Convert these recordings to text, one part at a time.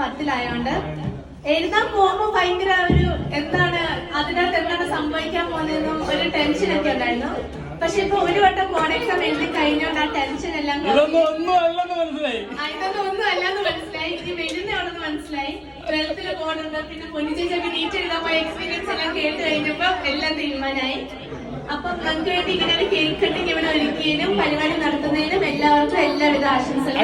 പത്തിലായോണ്ട് എഴുതാൻ പോകുമ്പോ ഭയങ്കര ഒരു എന്താണ് അതിനകത്ത് എന്താണ് സംഭവിക്കാൻ പോകുന്നതെന്നും ഒരു ടെൻഷൻ ഒക്കെ ഉണ്ടായിരുന്നു. പക്ഷെ ഇപ്പൊ ഒരു വട്ടം ബോർഡ് എക്സാം എഴുതി കഴിഞ്ഞോണ്ട് ആ ടെൻഷൻ എല്ലാം. ഇതൊന്നും ഒന്നും അല്ലെന്ന് മനസ്സിലായി. ഇനി വരുന്നതാണെന്ന് മനസ്സിലായി. ട്വൽത്തിൽ പോകുന്നുണ്ട് പിന്നെ പൊന്നിച്ചേച്ചൊക്കെ നീറ്റ് എഴുതാൻ പോയ എക്സ്പീരിയൻസ് എല്ലാം കേട്ട് കഴിഞ്ഞപ്പോ എല്ലാം തീരുമാനമായി അപ്പം നമുക്ക് വേണ്ടി ഇങ്ങനെ ഒരു കേക്ക് കട്ടിങ് ഇവിടെ ഒരുക്കിയതിനും പരിപാടി നടത്തുന്നതിനും എല്ലാവർക്കും എല്ലാവിധ ആശംസകളും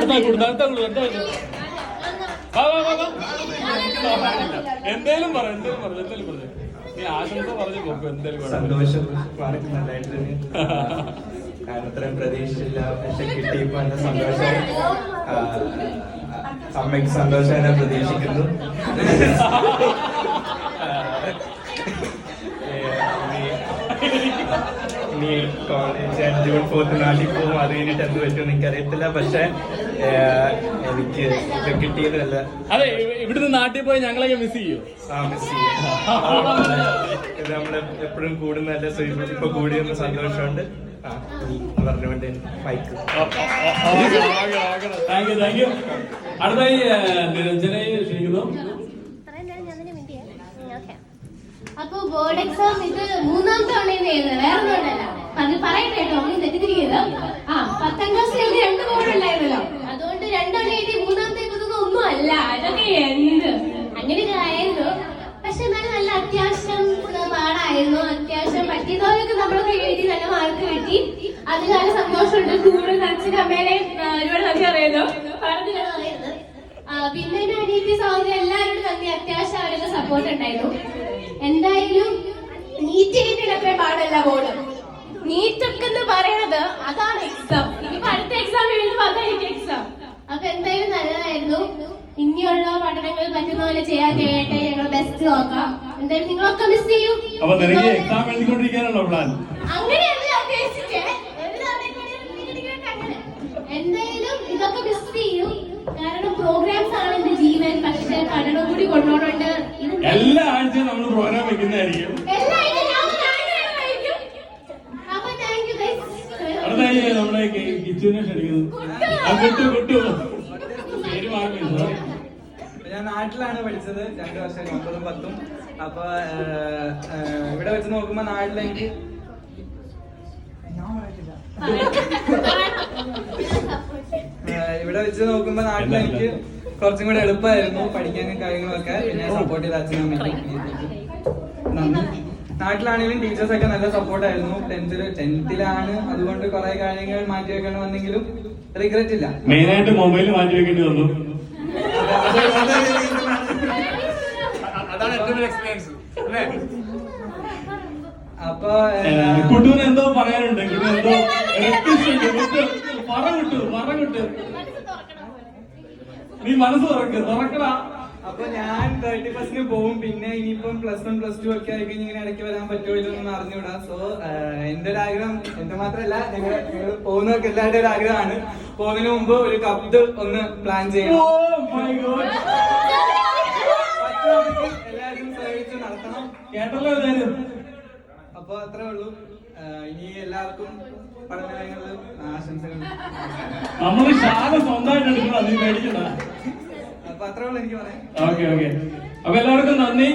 എന്തേലും പറ എന്തേലും പറ എന്തേലും പറഞ്ഞു നീ ആശംസ പറഞ്ഞു നോക്കൂ എന്തേലും സന്തോഷം. വളരെ നല്ലതായിട്ട് തന്നെ കാരണം ഇത്രയും പ്രതീക്ഷിച്ചില്ല പക്ഷെ കിട്ടിയപ്പോ നല്ല സന്തോഷം അമ്മയ്ക്ക് സന്തോഷം ഞാൻ പ്രതീക്ഷിക്കുന്നു ആ, ഏ, ഇനി- ഇനി കോളേജ് ജൂൺ ഫോർത്ത് നാട്ടിൽ പോകും. അത് കഴിഞ്ഞിട്ട് എന്ത് പറ്റുമെന്ന് എനിക്കറിയത്തില്ല. പക്ഷെ എനിക്ക് ഇത് കിട്ടിയതല്ല. അതെ ഇവിടുന്ന് നാട്ടിൽ പോയി ഞങ്ങളൊക്കെ മിസ് ചെയ്യും. ആ മിസ് ചെയ്യാം. നമ്മൾ നമ്മൾ എപ്പോഴും കൂടുന്നതല്ല? സോ ഇപ്പൊ- കൂടിയൊന്ന് സന്തോഷമുണ്ട്. അടുത്തായി നിരഞ്ജനയെ ക്ഷണിക്കുന്നു. അപ്പൊ ബോർഡ് എക്സാം ഇത് മൂന്നാം തവണ എഴുതുന്നത്. വേറെ ഒന്നുമല്ല അത് പറയട്ടെ കേട്ടോ നമ്മൾ തെറ്റിദ്ധരിക്കരുത്. ആ പത്താം ക്ലാസ്സിൽ എഴുതി രണ്ട് ബോർഡ് ഉണ്ടായിരുന്നല്ലോ. അതുകൊണ്ട് രണ്ടെണ്ണം എഴുതി മൂന്നാമത്തെ ഇതൊന്നും ഒന്നും അല്ല അതൊക്കെ എന്ത്? അങ്ങനെയൊക്കെ ആയിരുന്നു. പക്ഷെ എന്നാലും നല്ല അത്യാവശ്യം പാടായിരുന്നു. അത്യാവശ്യം പറ്റിയതോടൊക്കെ നമ്മളൊക്കെ എഴുതി നല്ല മാർക്ക് കിട്ടി. അതിൽ നല്ല സന്തോഷമുണ്ട്. കൂടുതൽ അച്ഛനും അമ്മേനെ ഒരുപാട് നന്ദി അറിയുന്നു പിന്നെ എന്റെ അനിയത്തി സഹോദരി എല്ലാവരോടും നന്ദി. അത്യാവശ്യം അവരുടെ സപ്പോർട്ട് ഉണ്ടായിരുന്നു. എന്തായാലും നീറ്റ് കിട്ടിയിട്ടൊക്കെ പാടല്ല ബോർഡ് നീറ്റ് ഒക്കെ എന്ന് പറയണത് അതാണ് എക്സാം ഇനിയിപ്പോ അടുത്ത എക്സാം എഴുതുമ്പോ അതായിരിക്കും എക്സാം അപ്പൊ എന്തായാലും നല്ലതായിരുന്നു. ഇനിയുള്ള പഠനങ്ങൾ പറ്റുന്ന പോലെ ചെയ്യാൻ ചെയ്യട്ടെ ഞങ്ങൾ ബെസ്റ്റ് നോക്കാം. എന്തായാലും നിങ്ങളൊക്കെ മിസ് ചെയ്യും. അങ്ങനെയല്ല ഉദ്ദേശിച്ചേ. എന്തായാലും ഇതൊക്കെ മിസ് ചെയ്യും. കാരണം പ്രോഗ്രാംസ് ആണ് എന്റെ ജീവൻ. പക്ഷെ പഠനം കൂടി കൊണ്ടുപോകണുണ്ട് എല്ലാ ആഴ്ചയും നമ്മൾ പ്രോഗ്രാം വെക്കുന്നതായിരിക്കും എല്ലാവരും ഞാൻ ഞാനായിരിക്കും. അപ്പൊ thank you guys. അടുത്തായി നമ്മുടെ കി- ക്ഷണിക്കുന്നത് ഞാൻ നാട്ടിലാണ് പഠിച്ചത്. രണ്ടു വർഷം ഒമ്പതും പത്തും. അപ്പൊ ഇവിടെ വെച്ച് നോക്കുമ്പോ നാട്ടിലെനിക്ക് ഇവിടെ വെച്ച് നോക്കുമ്പോ നാട്ടിലെനിക്ക് കുറച്ചും കൂടെ എളുപ്പമായിരുന്നു പഠിക്കാനും കാര്യങ്ങളൊക്കെ. പിന്നെ സപ്പോർട്ട് ചെയ്ത അച്ഛനും നന്ദി. നാട്ടിലാണെങ്കിലും ടീച്ചേഴ്സ് ഒക്കെ നല്ല സപ്പോർട്ട് ആയിരുന്നു. ടെൻത്തിൽ ടെൻത്തിലാണ് അതുകൊണ്ട് കുറെ കാര്യങ്ങൾ മാറ്റി വെക്കണം വന്നെങ്കിലും റിഗ്രറ്റ് ഇല്ല. മെയിനായിട്ട് മൊബൈൽ മാറ്റി വെക്കേണ്ടി വന്നു. അപ്പൊ കുട്ടൂർ എന്തോ പറയാനുണ്ട്. എന്തോ പറ കുട്ടു പറ കുട്ടു നീ മനസ്സ് തുറക്ക് തുറക്കടാ. അപ്പൊ ഞാൻ തേർട്ടി ഫസ്റ്റിന് പോകും പിന്നെ ഇനിയിപ്പം പ്ലസ് വൺ പ്ലസ് ടു ഒക്കെ ആയി കഴിഞ്ഞ് ഇങ്ങനെ ഇടയ്ക്ക് വരാൻ പറ്റുമോ ഇല്ലെന്ന് അറിഞ്ഞൂടാ സോ എന്റെ ഒരു ആഗ്രഹം എന്റെ മാത്രമല്ല ഞങ്ങൾ പോകുന്നവർക്ക് എല്ലാവരുടെ ഒരു ആഗ്രഹമാണ്. പോകുന്നതിന് മുമ്പ് ഒരു കപ്പ് ഒന്ന് പ്ലാൻ ചെയ്യണം. ഗോഡ് എല്ലാവരും സഹകരിച്ച് നടത്തണം. കേട്ടല്ലോ എല്ലാരും അപ്പൊ അത്രേ ഉള്ളൂ. ഇനി എല്ലാവർക്കും പഠന കാര്യങ്ങളിൽ ആശംസകൾ. നമ്മൾ ശാല സ്വന്തമായിട്ട് എടുക്കണം നീ പേടിക്കണ്ട. അപ്പൊ അത്രേ ഉള്ളൂ എനിക്ക് പറയാൻ ഓക്കെ ഓക്കെ. അപ്പൊ എല്ലാവർക്കും നന്ദി.